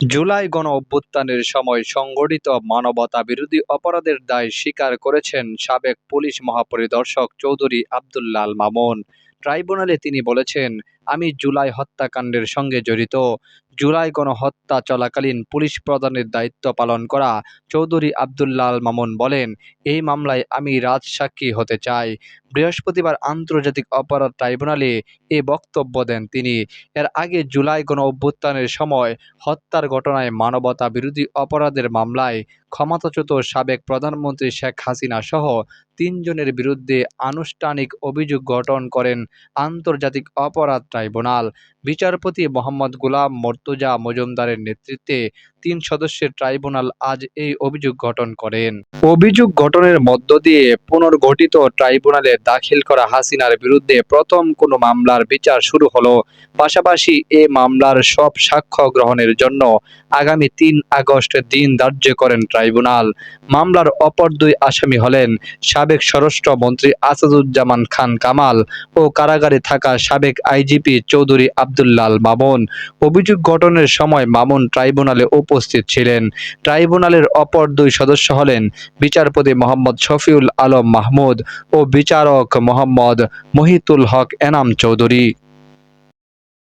জুলাই গণ অভ্যুত্থানের সময় সংগঠিত মানবতা বিরোধী অপরাধের দায় স্বীকার করেছেন সাবেক পুলিশ মহাপরিদর্শক চৌধুরী আবদুল্লাল মামুন। ট্রাইব্যুনালে তিনি বলেছেন আমি জুলাই হত্যাকাণ্ডের সঙ্গে জড়িত। জুলাই গণহত্যা চলাকালীন পুলিশ প্রধানের দায়িত্ব পালন করা চৌধুরী আবদুল্লাল মামুন বলেন, এই মামলায় আমি রাজসাক্ষী হতে চাই। বৃহস্পতিবার আন্তর্জাতিক অপরাধ ট্রাইব্যুনালে এ বক্তব্য দেন তিনি। এর আগে জুলাই গণ অভ্যুত্থানের সময় হত্যার ঘটনায় মানবতা বিরোধী অপরাধের মামলায় ক্ষমতাচ্যুত সাবেক প্রধানমন্ত্রী শেখ হাসিনা সহ তিনজনের বিরুদ্ধে আনুষ্ঠানিক অভিযোগ গঠন করেন আন্তর্জাতিক অপরাধ ট্রাইব্যুনাল। বিচারপতি মোহাম্মদ গোলাম মর্তুজা মজুমদারের নেতৃত্বে তিন সদস্যের ট্রাইব্যুনাল আজ এই অভিযোগ গঠন করেন। অভিযোগ গঠনের মধ্য দিয়ে পুনর্গঠিত ট্রাইব্যুনালে দাখিল করা হাসিনার বিরুদ্ধে প্রথম কোনো মামলার বিচার শুরু হলো। পাশাপাশি এ মামলার সব সাক্ষ্য গ্রহণের জন্য আগামী তিন আগস্ট দিন ধার্য করেন ট্রাইব্যুনাল। মামলার অপর দুই আসামি হলেন সাবেক স্বরাষ্ট্রমন্ত্রী আসাদুজ্জামান খান কামাল ও কারাগারে থাকা সাবেক আইজিপি চৌধুরী আবদুল্লাল মামুন। অভিযোগ গঠনের সময় মামুন ট্রাইব্যুনালে উপস্থিত ছিলেন। ট্রাইব্যুনালের অপর দুই সদস্য হলেন বিচারপতি মোহাম্মদ শফিউল আলম মাহমুদ ও বিচারক মোহাম্মদ মহিতুল হক এনাম চৌধুরী।